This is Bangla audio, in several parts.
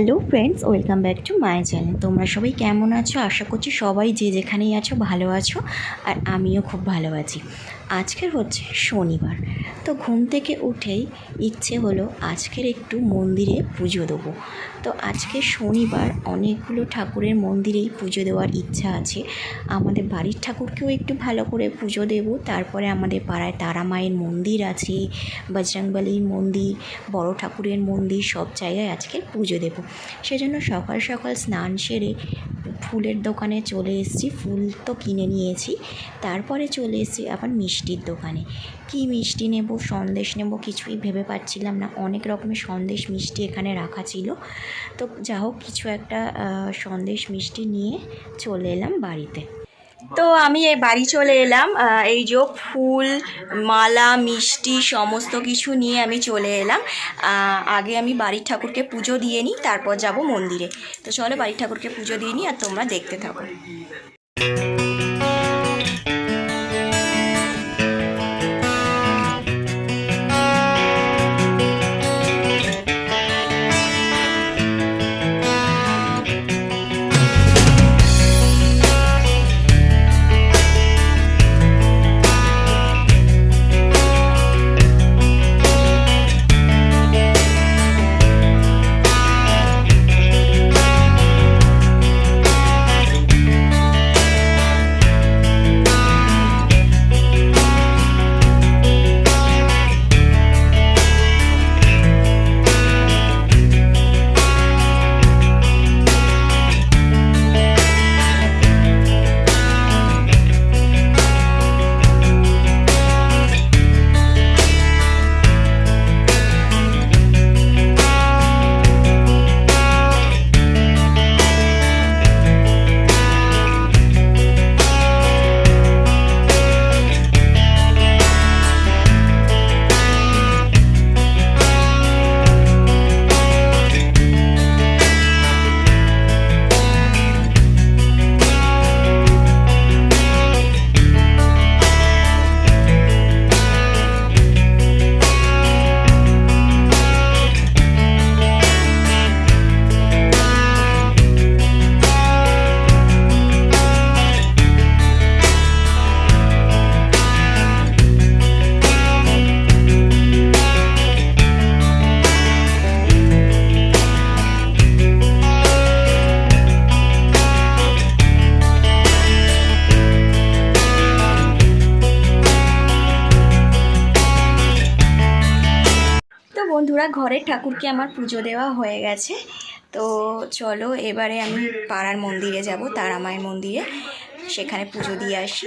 Hello friends, welcome back to my channel. তোমরা সবাই কেমন আছো? আশা করছি সবাই যে যেখানেই আছো ভালো আছো, আর আমিও খুব ভালো আছি। আজকের হচ্ছে শনিবার। তো ঘুম থেকে উঠেই ইচ্ছে হলো আজকের একটু মন্দিরে পুজো দেবো। তো আজকে শনিবার অনেকগুলো ঠাকুরের মন্দিরেই পুজো দেওয়ার ইচ্ছা আছে। আমাদের বাড়ির ঠাকুরকেও একটু ভালো করে পুজো দেব। তারপরে আমাদের পাড়ায় তারা মায়ের মন্দির আছে বজরংবলীর মন্দির, বড় ঠাকুরের মন্দির সব জায়গায় আজকে পুজো দেব। সেজন্য সকাল সকাল স্নান সেরে ফুলের দোকানে চলে এসেছি। ফুল তো কিনে নিয়েছি। তারপরে চলে এসেছি আবার মিষ্টির দোকানে। কী মিষ্টি নেব, সন্দেশ নেব কিছুই ভেবে পাচ্ছিলাম না। অনেক রকমের সন্দেশ মিষ্টি এখানে রাখা ছিল। তো যা হোক, কিছু একটা সন্দেশ মিষ্টি নিয়ে চলে এলাম বাড়িতে। তো আমি এই বাড়ি চলে এলাম। এই যে ফুল, মালা, মিষ্টি সমস্ত কিছু নিয়ে আমি চলে এলাম। আগে আমি বাড়ির ঠাকুরকে পুজো দিয়ে নিই, তারপর যাব মন্দিরে। তো চলো বাড়ির ঠাকুরকে পুজো দিয়ে নিই আর তোমরা দেখতে থাকো। ঘরের ঠাকুরকে আমার পুজো দেওয়া হয়ে গেছে। তো চলো, এবারে আমি পাড়ার মন্দিরে যাব তারা মায়ের মন্দিরে। সেখানে পুজো দিয়ে আসি।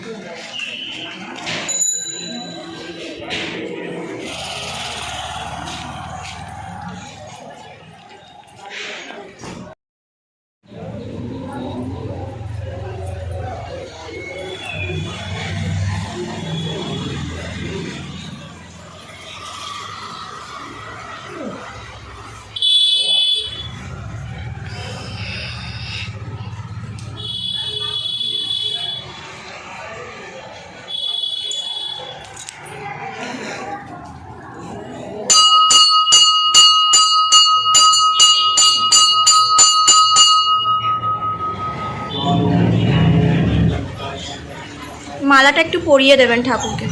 পরিয়ে দেবেন ঠাকুরকে।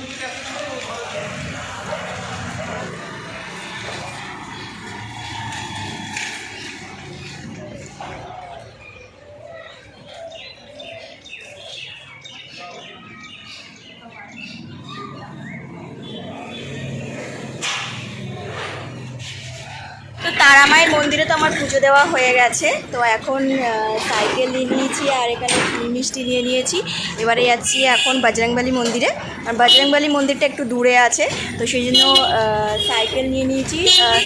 Thank you. তারামায়ের মন্দিরে তো আমার পুজো দেওয়া হয়ে গেছে। তো এখন সাইকেল নিয়ে নিয়েছি আর এখানে মিষ্টি নিয়ে নিয়েছি। এবারে যাচ্ছি এখন বজরংবলী মন্দিরে। আর বজরংবলী মন্দিরটা একটু দূরে আছে, তো সেই জন্য সাইকেল নিয়ে নিয়েছি।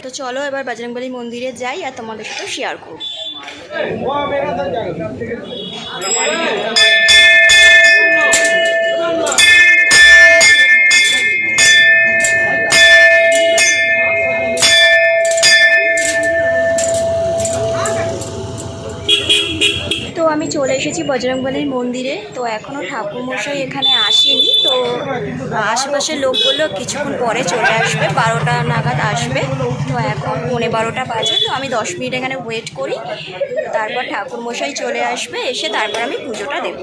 তো চলো এবার বজরংবলী মন্দিরে যাই আর তোমাদের সাথে শেয়ার করব। বজরংবলীর মন্দিরে। তো এখনও ঠাকুরমশাই এখানে আসেনি। তো আশেপাশের লোক বলল কিছুক্ষণ পরে চলে আসবে। বারোটা নাগাদ আসবে। তো এখন পৌনে বারোটা বাজে। তো আমি দশ মিনিট এখানে ওয়েট করি। তারপর ঠাকুরমশাই চলে আসবে। এসে তারপর আমি পুজোটা দেবো।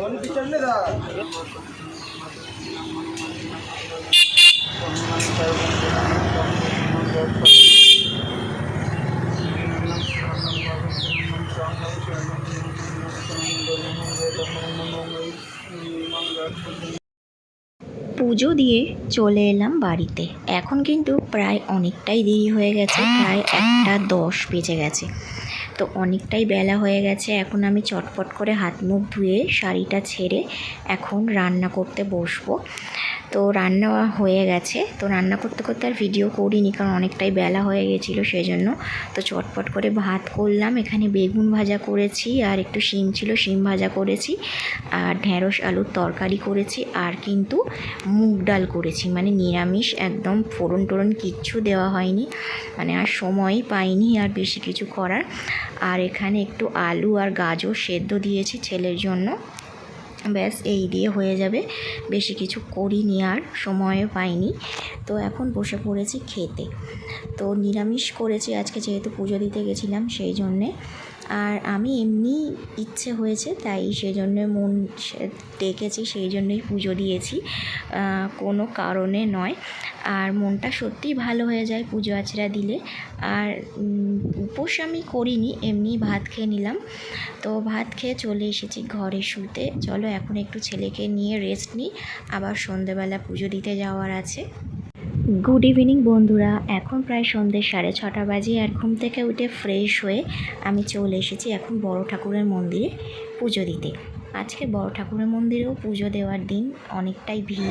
পুজো দিয়ে চলে এলাম বাড়িতে। এখন কিন্তু প্রায় অনেকটাই দেরি হয়ে গেছে, প্রায় একটা দশ বেজে গেছে। তো অনেকটাই বেলা হয়ে গেছে, এখন আমি চটপট করে হাত মুখ ধুয়ে শাড়িটা ছেড়ে এখন রান্না করতে বসবো। তো রান্না হয়ে গেছে। তো রান্না করতে করতে আর ভিডিও করিনি, কারণ অনেকটাই বেলা হয়ে গেছিল সেই জন্য তো চটপট করে ভাত করলাম। এখানে বেগুন ভাজা করেছি আর একটু শিম ছিল, শিম ভাজা করেছি। আর ঢ্যাঁড়স আলুর তরকারি করেছি। আর কিন্তু মুগ ডাল করেছি। মানে নিরামিষ, একদম ফোড়ন টোড়ন কিচ্ছু দেওয়া হয়নি। মানে আর সময়ই পাইনি আর বেশি কিছু করার। আর এখানে একটু আলু আর গাজর সেদ্ধ দিয়েছি ছেলের জন্য। ব্যাস, এই দিয়ে হয়ে যাবে। বেশি কিছু করিনি আর, সময়ও পাইনি। তো এখন বসে পড়েছি খেতে। তো নিরামিষ করেছি, আজকে যেহেতু পুজো দিতে গেছিলাম সেই জন্যে। আর আমি এমনি ইচ্ছে হয়েছে, তাই সেই জন্য মন ডেকেছি সেই জন্যই পুজো দিয়েছি। কোনো কারণে নয়। আর মনটা সত্যিই ভালো হয়ে যায় পুজো আচরা দিলে। আর উপোস আমি করিনি, এমনি ভাত খেয়ে নিলাম। তো ভাত খেয়ে চলে এসেছি ঘরে শুতে। চলো এখন একটু ছেলেকে নিয়ে রেস্ট নিই। আবার সন্ধেবেলা পুজো দিতে যাওয়ার আছে। গুড ইভিনিং বন্ধুরা। এখন প্রায় সন্ধ্যে সাড়ে ছটা বাজে আর ঘুম থেকে উঠে ফ্রেশ হয়ে আমি চলে এসেছি এখন বড় ঠাকুরের মন্দিরে পুজো দিতে। আজকে বড় ঠাকুরের মন্দিরেও পুজো দেওয়ার দিন অনেকটাই ভিড়।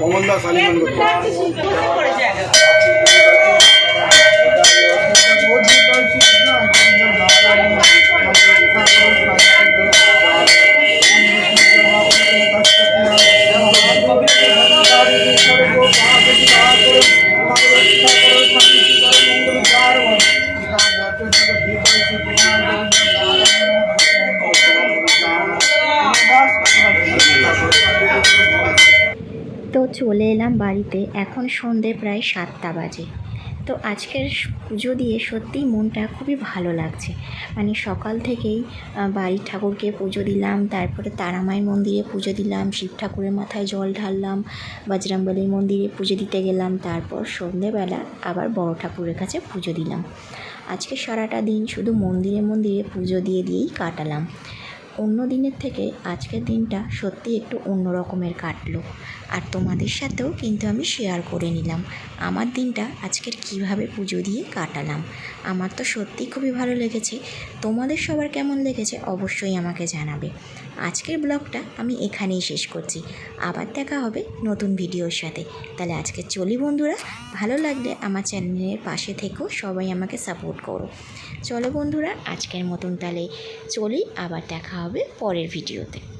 কমলদাস আলিমান তো বাড়িতে এখন সন্ধে প্রায় সাতটা বাজে। তো আজকের পুজো দিয়ে সত্যিই মনটা খুবই ভালো লাগছে। মানে সকাল থেকেই বাড়ির ঠাকুরকে পুজো দিলাম, তারপরে তারামায়ের মন্দিরে পুজো দিলাম, শিব ঠাকুরের মাথায় জল ঢাললাম, বজরংবলীর মন্দিরে পুজো দিতে গেলাম, তারপর সন্ধেবেলা আবার বড় ঠাকুরের কাছে পুজো দিলাম। আজকে সারাটা দিন শুধু মন্দিরে মন্দিরে পুজো দিয়ে দিয়েই কাটালাম। অন্য দিনের থেকে আজকের দিনটা সত্যি একটু অন্য রকমের কাটলো। আর তোমাদের সাথেও কিন্তু আমি শেয়ার করে নিলাম। আমার দিনটা আজকের কীভাবে পুজো দিয়ে কাটালাম। আমার তো সত্যিই খুবই ভালো লেগেছে। তোমাদের সবার কেমন লেগেছে অবশ্যই আমাকে জানাবে। আজকের ব্লগটা আমি এখানেই শেষ করছি। আবার দেখা হবে নতুন ভিডিওর সাথে। তাহলে আজকে চলি বন্ধুরা, ভালো লাগলে আমার চ্যানেলের পাশে থেকেও সবাই আমাকে সাপোর্ট করো। চলো বন্ধুরা, আজকের মতন তাহলে চলি, আবার দেখা হবে পরের ভিডিওতে।